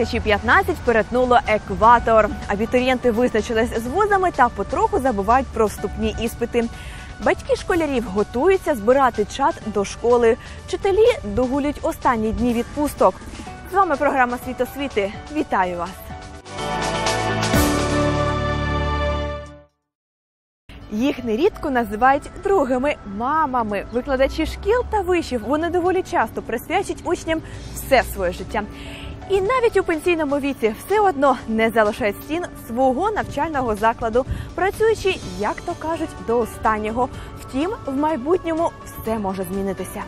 Літо 2015 перетнуло екватор. Абітурієнти визначились з вузами та потроху забувають про вступні іспити. Батьки школярів готуються збирати чат до школи. Вчителі догулюють останні дні відпусток. З вами програма Світосвіти. Вітаю вас! Їх нерідко називають другими мамами. Викладачі шкіл та вишів вони доволі часто присвячують учням все своє життя. І навіть у пенсійному віці все одно не залишають стін свого навчального закладу, працюючи, як то кажуть, до останнього. Втім, в майбутньому все може змінитися.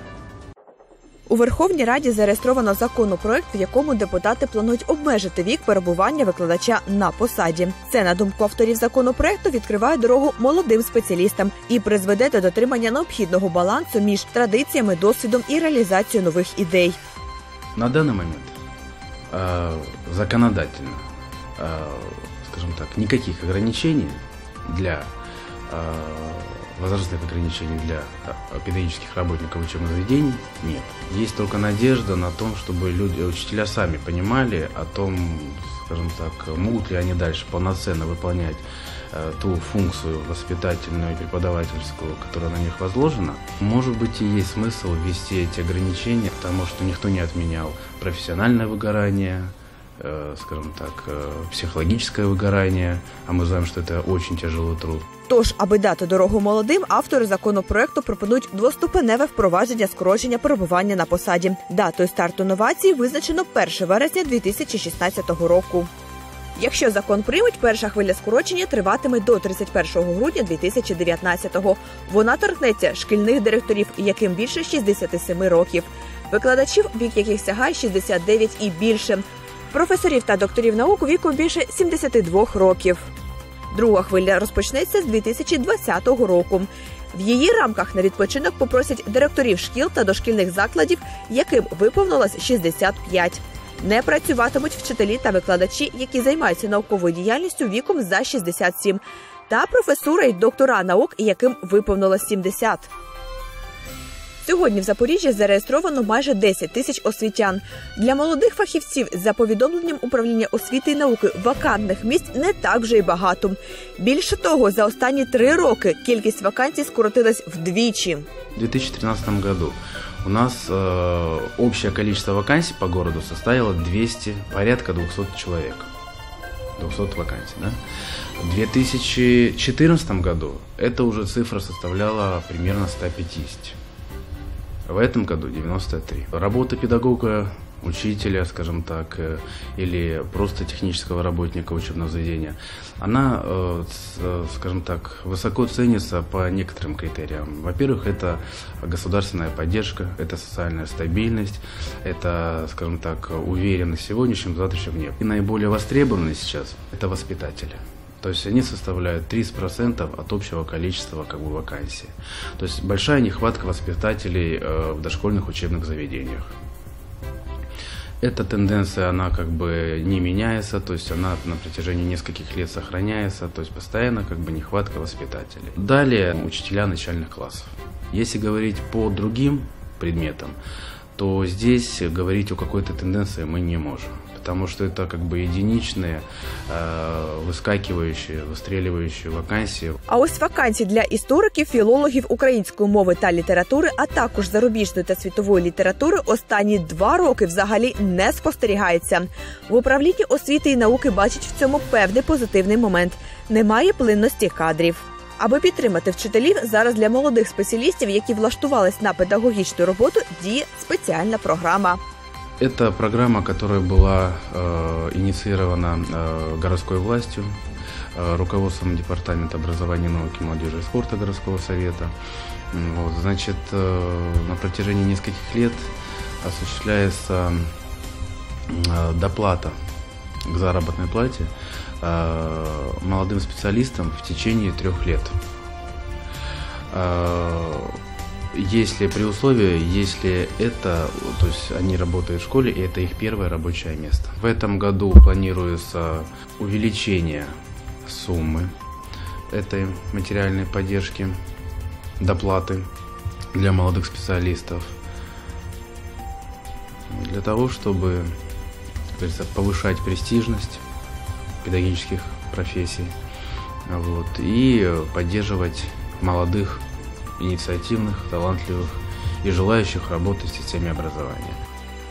У Верховній Раді зареєстровано законопроект, в якому депутати планують обмежити вік перебування викладача на посаді. Це на думку авторів законопроекту відкриває дорогу молодим спеціалістам і призведе до дотримання необхідного балансу між традиціями, досвідом і реалізацією нових ідей. На данный момент законодательно, э, скажем так, никаких ограничений для э, возрастных ограничений для э, педагогических работников учебных заведений нет. Есть только надежда на том, чтобы люди, учителя сами понимали о том, скажем так, могут ли они дальше полноценно выполнять э, ту функцию воспитательную и преподавательскую, которая на них возложена. Может быть и есть смысл ввести эти ограничения, потому что никто не отменял профессиональное выгорание, э, скажем так, э, психологическое выгорание, а мы знаем, что это очень тяжелый труд. Тож, аби дати дорогу молодим, автори законопроекту пропонують двоступеневе впровадження скорочення перебування на посаді. Датою старту новацій визначено 1 вересня 2016 року. Якщо закон приймуть, перша хвиля скорочення триватиме до 31 грудня 2019-го. Вона торкнеться шкільних директорів, яким більше 67 років, викладачів, вік яких сягає 69 і більше, професорів та докторів наук віком більше 72 років. Друга хвиля розпочнеться з 2020 року. В її рамках на відпочинок попросять директорів шкіл та дошкільних закладів, яким виповнилось 65. Не працюватимуть вчителі та викладачі, які займаються науковою діяльністю віком за 67, та професура й доктора наук, яким виповнилось 70. Сьогодні в Запоріжжі зареєстровано майже 10 тисяч освітян. Для молодих фахівців за повідомленням управління освіти і науки вакантних місць не так вже й багато. Більше того, за останні три роки кількість вакансій скоротилась вдвічі. В 2013 году у нас э, общее количество вакансий по городу составило 200, порядка 200 человек. 200 вакансий, да? В 2014 году эта уже цифра составляла примерно 150. В этом году 93. Работа педагога, учителя, скажем так, э, или просто технического работника учебного заведения, она, э, э, скажем так, высоко ценится по некоторым критериям. Во-первых, это государственная поддержка, это социальная стабильность, это, скажем так, уверенность в сегодняшнем, завтрашнем дне. И наиболее востребованные сейчас – это воспитатели. То есть они составляют 30% от общего количества как бы, вакансий. То есть большая нехватка воспитателей в дошкольных учебных заведениях. Эта тенденция, она как бы не меняется, то есть она на протяжении нескольких лет сохраняется, то есть постоянно как бы нехватка воспитателей. Далее учителя начальных классов. Если говорить по другим предметам, то здесь говорить о какой-то тенденции мы не можем. Потому что это как бы единичные, э, выскакивающие, выстреливающие вакансии. А ось вакансій для істориків, філологів української мови та літератури, а також зарубіжної та світової літератури останні два роки взагалі не спостерігається. В управлінні освіти і науки бачать в цьому певний позитивний момент. Немає плинності кадрів. Аби підтримати вчителів, зараз для молодих спеціалістів, які влаштувались на педагогічну роботу, діє спеціальна програма. Это программа, которая была э, инициирована э, городской властью, э, руководством Департамента образования, науки, молодежи и спорта городского совета. Вот, значит, э, на протяжении нескольких лет осуществляется э, доплата к заработной плате э, молодым специалистам в течение трех лет. Э, Если при условии, если это, то есть они работают в школе, и это их первое рабочее место. В этом году планируется увеличение суммы этой материальной поддержки, доплаты для молодых специалистов. Для того, чтобы повышать престижность педагогических профессий вот, и поддерживать молодых, инициативных, талантливых и желающих работать в системе образования.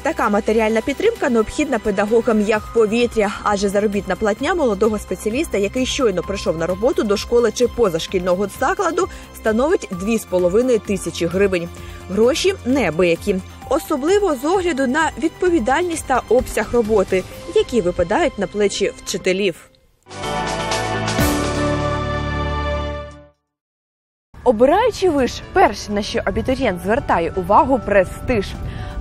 Така матеріальна підтримка необхідна педагогам як повітря, адже заробітна платня молодого спеціаліста, який щойно прийшов на роботу до школи чи позашкільного закладу, становить 2,5 тисячі гривень. Гроші неабиякі, особливо з огляду на відповідальність та обсяг роботи, які випадають на плечі вчителів. Обираючи виш, перше на що абітурієнт звертає увагу престиж.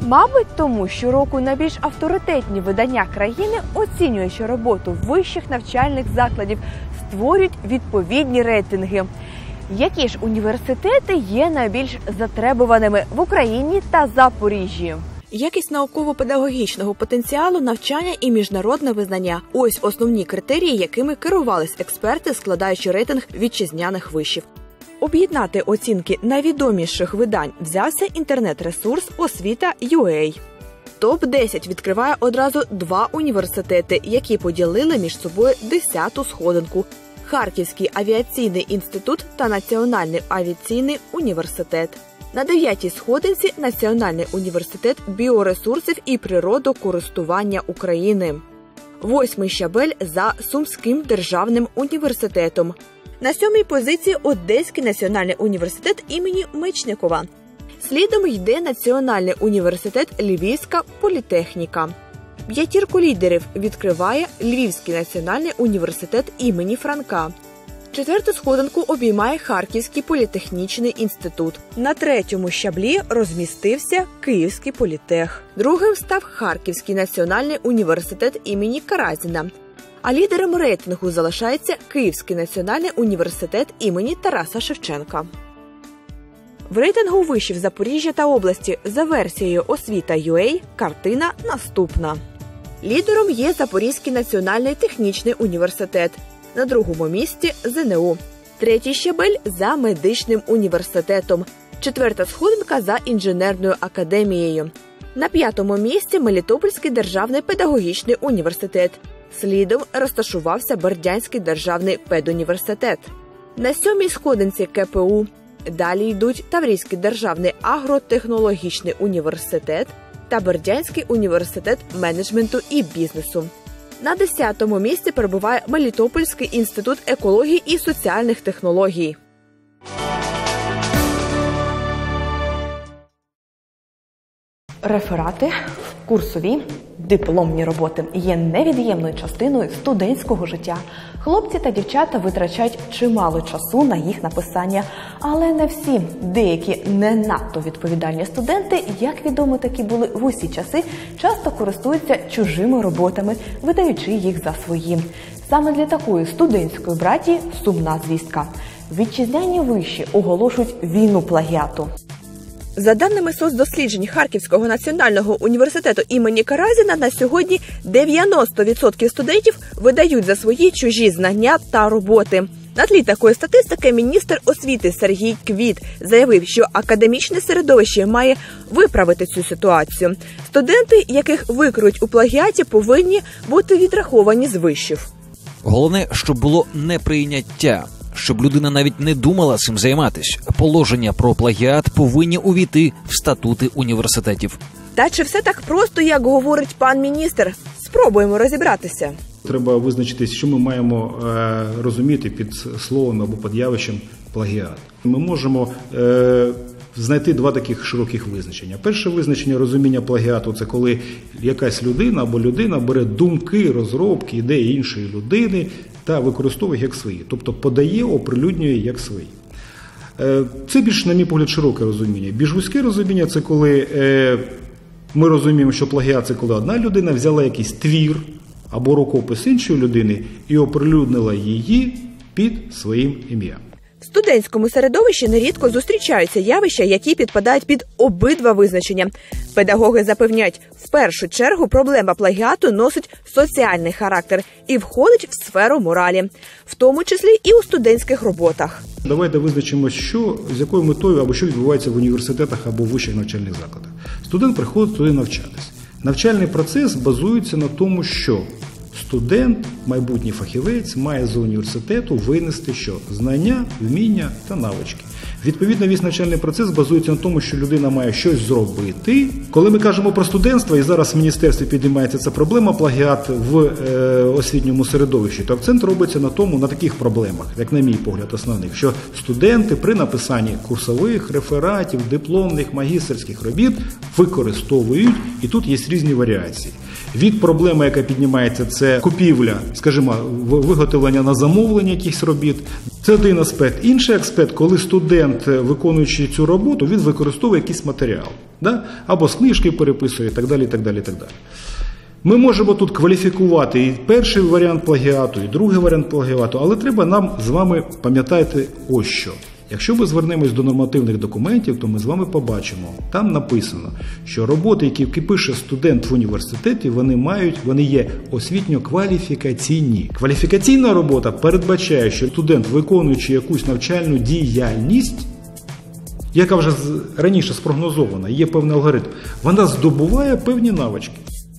Мабуть, тому щороку найбільш авторитетні видання країни, оцінюючи роботу вищих навчальних закладів, створюють відповідні рейтинги. Які ж університети є найбільш затребуваними в Україні та Запоріжжі? Якість науково-педагогічного потенціалу, навчання і міжнародне визнання ось основні критерії, якими керувались експерти, складаючи рейтинг вітчизняних вишів. Об'єднати оцінки найвідоміших видань взявся інтернет-ресурс освіта UA. Топ 10 відкриває одразу два університети, які поділили між собою десяту сходинку: Харківський авіаційний інститут та Національний авіаційний університет. На дев'ятій сходинці Національний університет біоресурсів і природокористування України. Восьмий щабель за Сумським державним університетом. На сьомій позиції Одеський національний університет імені Мечникова. Слідом йде Національний університет Львівська політехніка. П'ятірку лідерів відкриває Львівський національний університет імені Франка. Четверту сходинку обіймає Харківський політехнічний інститут. На третьому щаблі розмістився Київський політех. Другим став Харківський національний університет імені Каразіна. А лідером рейтингу залишається Київський національний університет імені Тараса Шевченка. В рейтингу вишів Запоріжжя та області за версією освіта UA картина наступна. Лідером є Запорізький національний технічний університет. На другому місці ЗНУ. Третій щебель за медичним університетом. Четверта сходинка за інженерною академією. На п'ятому місці Мелітопольський державний педагогічний університет. Слідом розташувався Бердянський державний педуніверситет. На сьомій сходинці КПУ. Далі йдуть Таврійський державний агротехнологічний університет та Бердянський університет менеджменту і бізнесу. На десятому місці перебуває Мелітопольський інститут екології і соціальних технологій. Реферати, курсові, дипломні роботи є невід'ємною частиною студентського життя. Хлопці та дівчата витрачають чимало часу на їх написання, але не всі. Деякі не надто відповідальні студенти, як відомо, такі були в усі часи, часто користуються чужими роботами, видаючи їх за свої. Саме для такої студентської братії сумна звістка. Вітчизняні виші оголошують війну плагіату. За даними соцдосліджень Харківського національного університету імені Каразіна, на сьогодні 90% студентів видають за свої чужі знання та роботи. На тлі такої статистики міністр освіти Сергій Квіт заявив, що академічне середовище має виправити цю ситуацію. Студенти, яких викриють у плагіаті, повинні бути відраховані з вишів. Головне, щоб було неприйняття, щоб людина навіть не думала цим займатись. Положення про плагіат повинні увійти в статути університетів. Та чи все так просто, як говорить пан міністр? Спробуємо розібратися. Треба визначитись, що ми маємо е, розуміти під словом або під явищем плагіат. Ми можемо е, знайти два таких широких визначення. Перше визначення розуміння плагіату це коли якась людина або людина бере думки, розробки, ідеї іншої людини та використовує як свої, тобто подає, оприлюднює як свої. Е, Це більш, на мій погляд, широке розуміння. Більш вузьке розуміння це коли е, ми розуміємо, що плагіат це коли одна людина взяла якийсь твір або рукопис іншої людини і оприлюднила її під своїм ім'ям. В студентському середовищі нерідко зустрічаються явища, які підпадають під обидва визначення. Педагоги запевняють, в першу чергу проблема плагіату носить соціальний характер і входить в сферу моралі, в тому числі і у студентських роботах. Давайте визначимо, що з якою метою або що відбувається в університетах або вищих навчальних закладах. Студент приходить туди навчатись. Навчальний процес базується на тому, що студент, майбутній фахівець, має з університету винести що? Знання, вміння та навички. Відповідно, весь навчальний процес базується на тому, що людина має щось зробити. Коли ми кажемо про студентство, і зараз в міністерстві піднімається ця проблема плагіат в е, освітньому середовищі, то акцент робиться на тому, на таких проблемах, як на мій погляд, основних, що студенти при написанні курсових рефератів, дипломних, магістерських робіт використовують, і тут є різні варіації. Від проблеми, яка піднімається, це купівля, скажімо, виготовлення на замовлення якихось робіт. Це один аспект. Інший аспект, коли студент, е, виконуючи цю роботу, він використовує якийсь матеріал, да? або з книжки переписує, і так далі. так далі, так далі. Ми можемо тут кваліфікувати і перший варіант плагіату, і другий варіант плагіату, але треба нам з вами пам'ятати ось що. Якщо ми звернемось до нормативних документів, то ми з вами побачимо, там написано, що роботи, які пише студент в університеті, вони мають, вони є освітньо-кваліфікаційні. Кваліфікаційна робота передбачає, що студент, виконуючи якусь навчальну діяльність, яка вже раніше спрогнозована, є певний алгоритм, вона здобуває певні навички.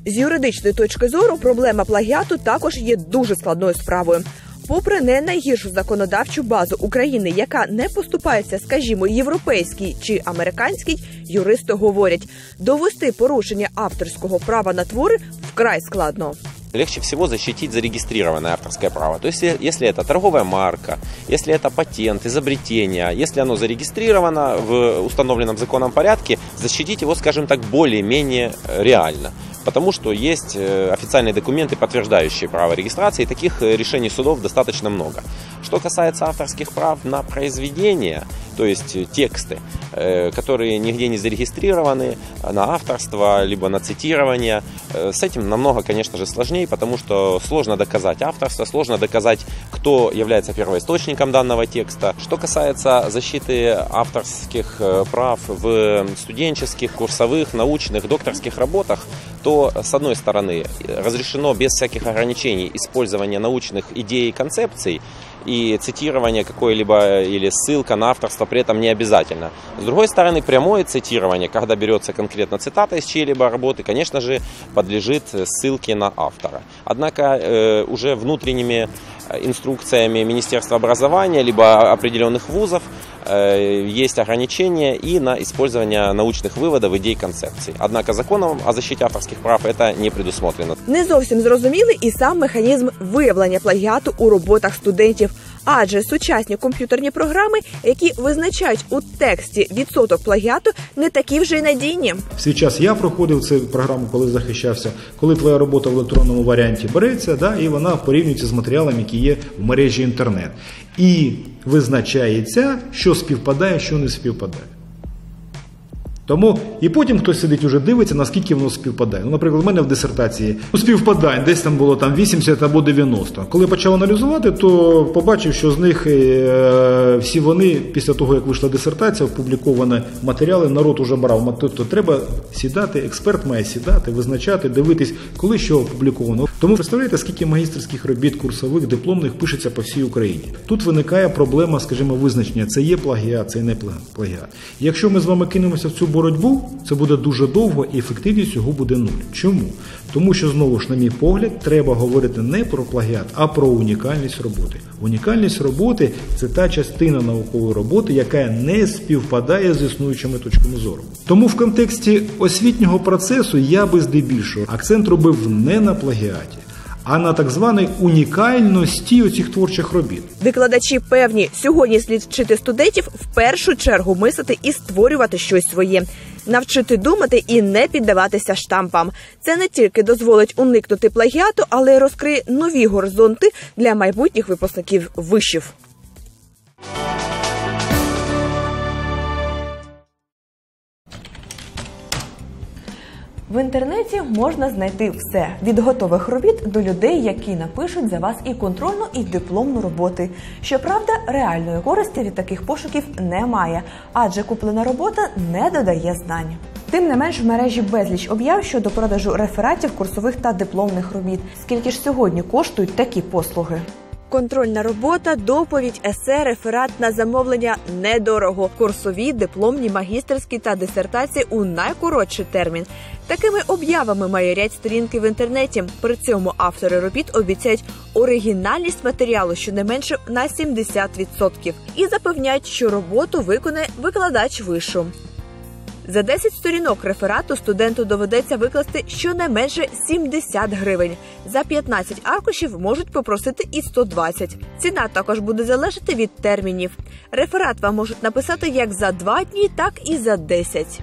З юридичної точки зору проблема плагіату також є дуже складною справою Попри не найгіршу законодавчу базу України, яка не поступається, скажімо, європейській чи американській, юристи говорять, довести порушення авторського права на твори вкрай складно. легче всего защитить зарегистрированное авторское право. То есть, если- если это торговая марка, если это патент, изобретение, если оно зарегистрировано в установленном законом порядке, защитить его, скажем так, более-менее э, реально. Потому что есть э, официальные документы, подтверждающие право регистрации, и таких э, решений судов достаточно много. Что касается авторских прав на произведения, то есть э, тексты, э, которые нигде не зарегистрированы э, на авторство, либо на цитирование, с этим намного, конечно же, сложнее, потому что сложно доказать авторство, сложно доказать, кто является первоисточником данного текста. Что касается защиты авторских прав в студенческих, курсовых, научных, докторских работах, то, с одной стороны, разрешено без всяких ограничений использование научных идей и концепций, и цитирование какое-либо или ссылка на авторство при этом не обязательно. С другой стороны, прямое цитирование, когда берется конкретно цитата из чьей-либо работы, конечно же, подлежит ссылке на автора. Однако э, уже внутренними инструкциями Министерства образования либо определенных вузов э, есть ограничения и на использование научных выводов, идей, концепций. Однако законом о защите авторских прав это не предусмотрено. Не зовсім зрозумілий і сам механізм виявлення плагіату у роботах студентів. Адже сучасні комп'ютерні програми, які визначають у тексті відсоток плагіату, не такі вже й надійні. В свій час я проходив цю програму, коли захищався, коли твоя робота в електронному варіанті береться, да, і вона порівнюється з матеріалами, які є в мережі інтернет. І визначається, що співпадає, що не співпадає. Тому і потім хтось сидить уже дивиться, наскільки воно співпадає. Ну, наприклад, у мене в дисертації ну, співпадань, десь там було там 80 або 90. Коли почав аналізувати, то побачив, що з них е, всі вони, після того, як вийшла дисертація, опубліковані матеріали, народ уже брав. Тобто треба сідати, експерт має сідати, визначати, дивитись, коли що опубліковано. Тому представляєте, скільки магістерських робіт, курсових, дипломних пишеться по всій Україні. Тут виникає проблема, скажімо, визначення: це є плагіат, це не плагіат. Якщо ми з вами кинемося в цю боротьбу, це буде дуже довго і ефективність його буде нуль. Чому? Тому що знову ж, на мій погляд, треба говорити не про плагіат, а про унікальність роботи. Унікальність роботи це та частина наукової роботи, яка не співпадає з існуючими точками зору. Тому в контексті освітнього процесу я би здебільшого акцент робив не на плагіаті. А на так званій унікальності оцих творчих робіт. Викладачі певні, сьогодні слід вчити студентів в першу чергу мислити і створювати щось своє, навчити думати і не піддаватися штампам. Це не тільки дозволить уникнути плагіату, але й розкриє нові горизонти для майбутніх випускників вишів. В інтернеті можна знайти все від готових робіт до людей, які напишуть за вас і контрольну, і дипломну роботи. Щоправда, реальної користі від таких пошуків немає, адже куплена робота не додає знань. Тим не менш, в мережі безліч об'яв щодо продажу рефератів, курсових та дипломних робіт. Скільки ж сьогодні коштують такі послуги? Контрольна робота, доповідь, есе, реферат на замовлення недорого. Курсові, дипломні, магістерські та дисертації у найкоротший термін. Такими об'явами має ряд сторінки в інтернеті. При цьому автори робіт обіцяють оригінальність матеріалу щонайменше на 70% і запевняють, що роботу виконає викладач вишу. За 10 сторінок реферату студенту доведеться викласти щонайменше 70 гривень. За 15 аркушів можуть попросити і 120. Ціна також буде залежати від термінів. Реферат вам можуть написати як за 2 дні, так і за 10.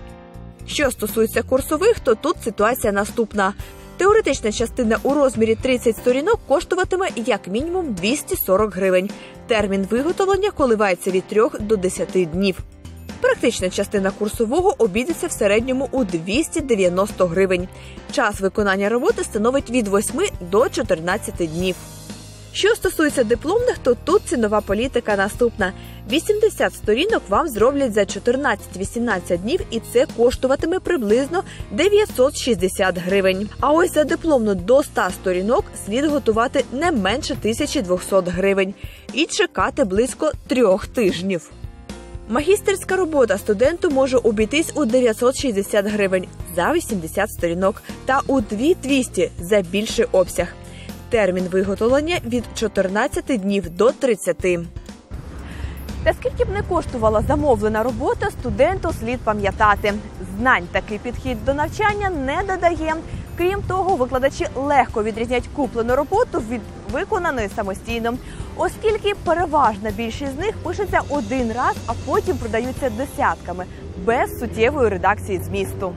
Що стосується курсових, то тут ситуація наступна. Теоретична частина у розмірі 30 сторінок коштуватиме як мінімум 240 гривень. Термін виготовлення коливається від 3 до 10 днів. Практична частина курсового обійдеться в середньому у 290 гривень. Час виконання роботи становить від 8 до 14 днів. Що стосується дипломних, то тут цінова політика наступна: 80 сторінок вам зроблять за 14-18 днів, і це коштуватиме приблизно 960 гривень. А ось за дипломну до 100 сторінок слід готувати не менше 1200 гривень і чекати близько трьох тижнів. Магістерська робота студенту може обійтись у 960 гривень за 80 сторінок та у 2200 за більший обсяг. Термін виготовлення від 14 днів до 30. Та скільки б не коштувала замовлена робота, студенту слід пам'ятати. Знань такий підхід до навчання не додає. Крім того, викладачі легко відрізнять куплену роботу від виконаної самостійно, оскільки переважна більшість з них пишеться один раз, а потім продаються десятками без суттєвої редакції змісту.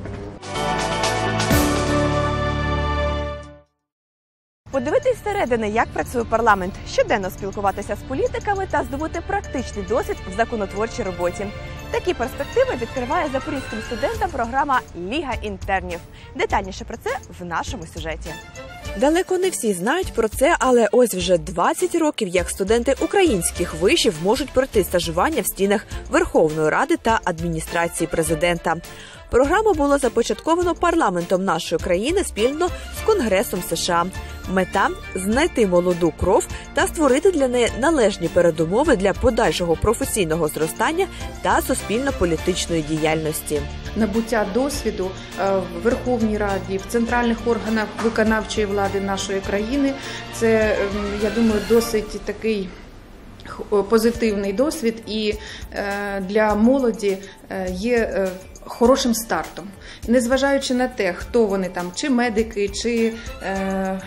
Подивитись всередини, як працює парламент, щоденно спілкуватися з політиками та здобути практичний досвід в законотворчій роботі. Такі перспективи відкриває запорізьким студентам програма Ліга інтернів. Детальніше про це в нашому сюжеті. Далеко не всі знають про це, але ось вже 20 років, як студенти українських вишів можуть пройти стажування в стінах Верховної Ради та адміністрації президента. Програму було започатковано парламентом нашої країни спільно з Конгресом США. Мета знайти молоду кров та створити для неї належні передумови для подальшого професійного зростання та суспільно-політичної діяльності. набуття досвіду е, в Верховній Раді, в центральних органах виконавчої влади нашої країни. Це, ем, я думаю, досить такий позитивний досвід і е, для молоді е, є хорошим стартом. Незважаючи на те, хто вони там, чи медики, чи е,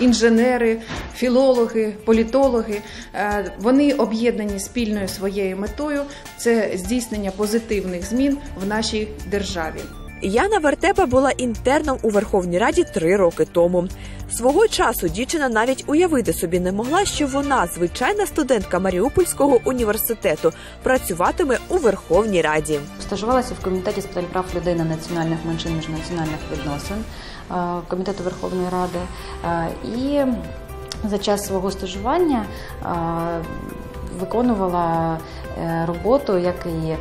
інженери, філологи, політологи, е, вони об'єднані спільною своєю метою це здійснення позитивних змін в нашій державі. Яна Вертепа була інтерном у Верховній Раді три роки тому. Свого часу дівчина навіть уявити собі не могла, що вона, звичайна студентка Маріупольського університету, працюватиме у Верховній Раді. Стажувалася в комітеті з питань прав людини, національних меншин міжнаціональних відносин е, комітету Верховної Ради. Е, І за час свого стажування е, виконувала роботу, як і е,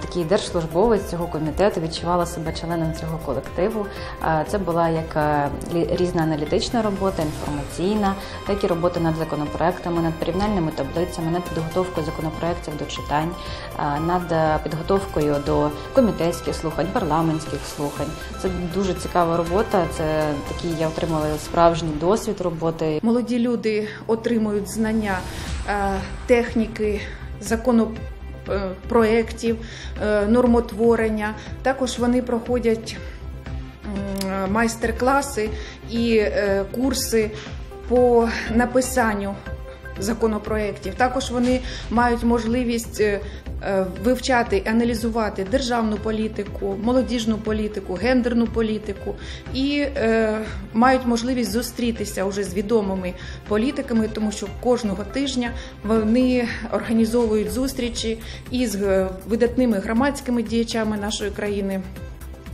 такий держслужбовець цього комітету, відчувала себе членом цього колективу. Е, Це була як е, різна аналітична робота, інформаційна, так і робота над законопроектами, над порівняльними таблицями, над підготовкою законопроектів до читань, е, над е, підготовкою до комітетських слухань, парламентських слухань. Це дуже цікава робота. Це такий я отримала справжній досвід роботи. Молоді люди отримують знання е, техніки, законопроєктів, е, нормотворення. Також вони проходять майстер-класи і е, курси по написанню законопроєктів. Також вони мають можливість е, е, вивчати і аналізувати державну політику, молодіжну політику, гендерну політику і е, мають можливість зустрітися уже з відомими політиками, тому що кожного тижня вони організовують зустрічі із е, видатними громадськими діячами нашої країни.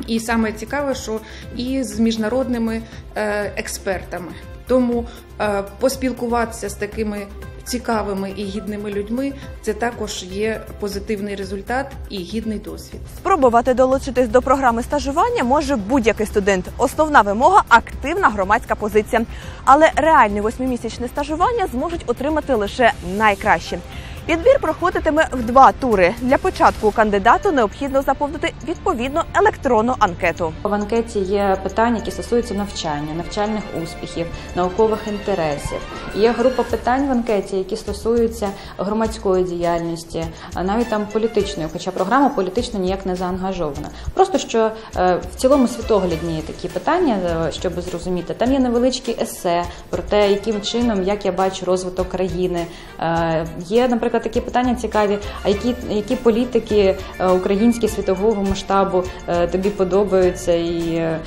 І саме цікаве, що і з міжнародними е, експертами. Тому е, поспілкуватися з такими цікавими і гідними людьми це також є позитивний результат і гідний досвід. Спробувати долучитись до програми стажування може будь-який студент. Основна вимога активна громадська позиція. Але реальне восьмимісячне стажування зможуть отримати лише найкращі. Відбір проходитиме в два тури. Для початку кандидату необхідно заповнити відповідну електронну анкету. В анкеті є питання, які стосуються навчання, навчальних успіхів, наукових інтересів. Є група питань в анкеті, які стосуються громадської діяльності, навіть там політичної, хоча програма політично ніяк не заангажована. Просто що е, в цілому світоглядні такі питання, е, щоб зрозуміти. Там є невеличкі есе про те, яким чином, як я бачу розвиток країни. Е, Є, наприклад, такі питання цікаві. А які, які політики е, українські світового масштабу е, тобі подобаються, і е,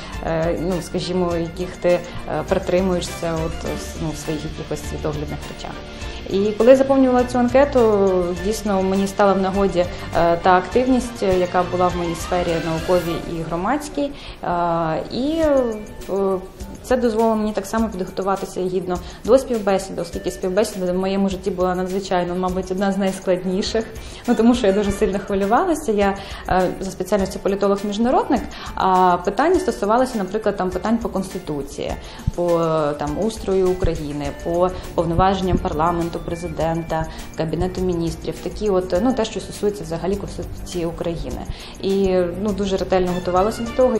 ну, скажімо, яких ти притримуєшся от, ну, своїх якихось світоглядних речах. І коли заповнювала цю анкету, дійсно мені стала в нагоді та активність, яка була в моїй сфері науковій і громадській. І це дозволило мені так само підготуватися гідно до співбесіди, оскільки співбесіда в моєму житті була надзвичайно, мабуть, одна з найскладніших. Ну тому що я дуже сильно хвилювалася. Я е, за спеціальністю політолог-міжнародник, а питання стосувалися, наприклад, там питань по конституції, по е, там устрою України, по повноваженням парламенту, президента, кабінету міністрів, такі, от ну те, що стосується взагалі конституції України, і ну дуже ретельно готувалася до того.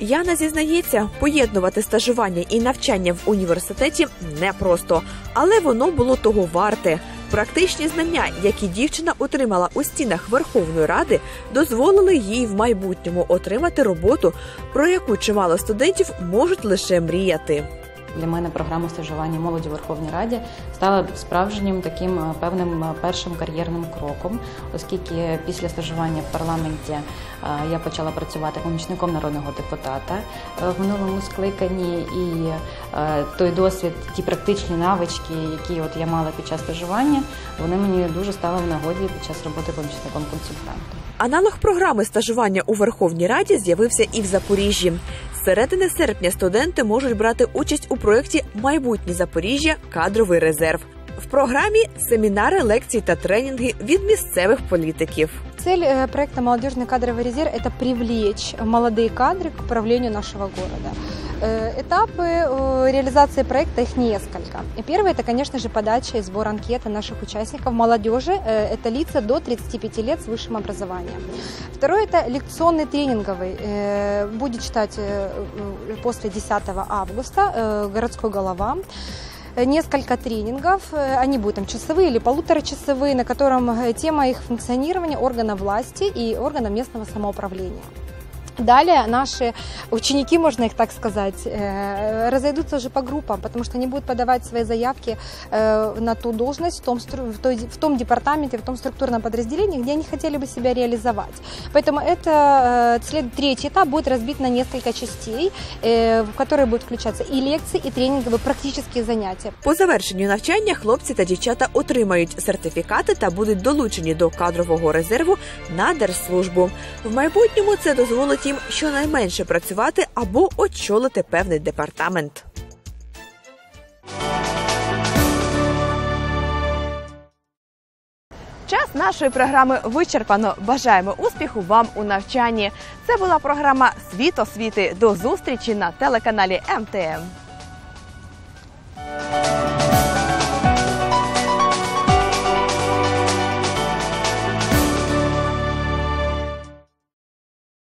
Яна зізнається, поєднувати стажування і навчання в університеті непросто, але воно було того варте. Практичні знання, які дівчина отримала у стінах Верховної Ради, дозволили їй в майбутньому отримати роботу, про яку чимало студентів можуть лише мріяти. Для мене програма стажування молоді у Верховній Раді стала справжнім таким е, певним е, першим кар'єрним кроком, оскільки після стажування в парламенті е, я почала працювати помічником народного депутата в минулому скликанні, і той досвід, ті практичні навички, які от я мала під час стажування, вони мені дуже стали в нагоді під час роботи помічником консультантом. Аналог програми стажування у Верховній Раді з'явився і в Запоріжжі. Середини серпня студенти можуть брати участь у проєкті Майбутнє Запоріжжя кадровий резерв. В програмі семінари, лекції та тренінги від місцевих політиків. Цель э, проекта «Молодежный кадровый резерв» – это привлечь молодые кадры к управлению нашего города. Э, Этапы э, реализации проекта, их несколько. И первый – это, конечно же, подача и сбор анкеты наших участников молодежи. Э, Это лица до 35 лет с высшим образованием. Второй – это лекционный тренинговый. Э, Будет читать э, э, после 10 августа э, городской голова э, несколько тренингов. Э, Они будут там часовые или полуторачасовые, на котором э, тема их функционирования органа власти и органа местного самоуправления. Далее наши ученики, можно их так сказать, э, разойдутся уже по группам, потому что они будут подавать свои заявки э, на ту должность в том, стру- в той- в том департаменте, в том структурном подразделении, где они хотели бы себя реализовать. Поэтому это э, след- третий этап будет разбит на несколько частей, э, в которые будут включаться и лекции, и тренинговые практические занятия. По завершенню навчання хлопці та дівчата отримають сертифікати та будуть долучені до кадрового резерву на держслужбу. В майбутньому це дозволить втім, щонайменше працювати або очолити певний департамент. Час нашої програми вичерпано. Бажаємо успіху вам у навчанні. Це була програма Світ освіти. До зустрічі на телеканалі МТМ.